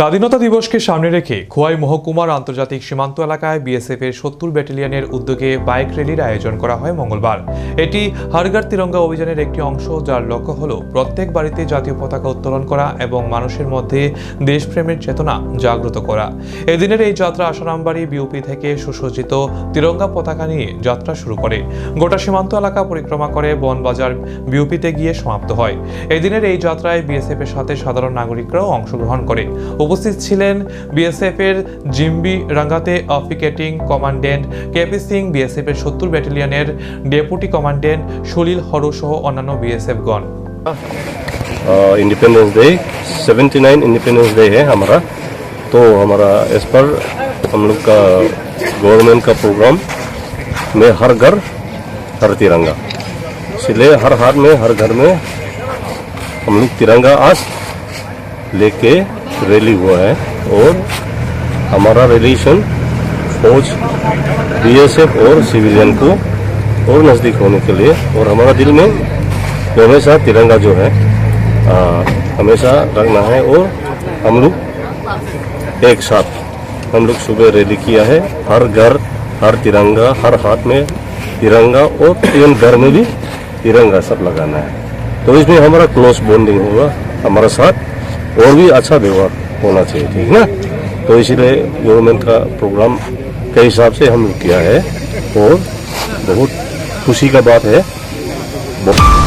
স্বাধীনতা দিবসকে সামনে রেখে খোয়াই মহকুমার আন্তর্জাতিক সীমান্ত এলাকায় বিএসএফ এর সত্তর ব্যাটালিয়নের উদ্যোগে বাইক র্যালির আয়োজন করা হয় মঙ্গলবার। এটি হারগার তিরঙ্গা অভিযানের একটি অংশ যার লক্ষ্য হল প্রত্যেক বাড়িতে জাতীয় পতাকা উত্তোলন করা এবং মানুষের মধ্যে দেশপ্রেমের চেতনা জাগ্রত করা। এদিনের এই যাত্রা আসারামবাড়ি বিউপি থেকে সুসজ্জিত তিরঙ্গা পতাকা নিয়ে যাত্রা শুরু করে। গোটা সীমান্ত এলাকা পরিক্রমা করে বনবাজার বিউপিতে গিয়ে সমাপ্ত হয়। এদিনের এই যাত্রায় বিএসএফ এর সাথে সাধারণ নাগরিকরাও অংশগ্রহণ করে। উপস্থিত ছিলেন বিএসএফ এর জিম্বি রাঙ্গাতে officiating commandant KP Singh BSF এর সত্তর ব্যাটালিয়নের ডেপুটি কমান্ডেন্ট সলিল হর সহ অন্যান্য বিএসএফ গণ इंडिपेंडेंस डे 79 इंडिपेंडेंस डे है हमारा तो हमारा एज पर हम लोग का गवर्नमेंट का प्रोग्राम में हर घर हर तिरंगा इसलिए हर हाथ में हर घर में हम लोग तिरंगा आज लेके रैली हुआ है और हमारा रिलेशन फौज बीएसएफ और सिविलियन को और नज़दीक होने के लिए और हमारा दिल में हमेशा तिरंगा जो है आ, हमेशा रखना है और हम लोग एक साथ हम लोग सुबह रैली किया है। हर घर हर तिरंगा हर हाथ में तिरंगा और तीन घर में भी तिरंगा सब लगाना है। तो इसमें हमारा क्लोज बॉन्डिंग होगा हमारा साथ और भी अच्छा व्यवहार होना चाहिए, ठीक ना? तो इसीलिए गवर्नमेंट का प्रोग्राम के हिसाब से हम किया है और बहुत खुशी का बात है। बहुत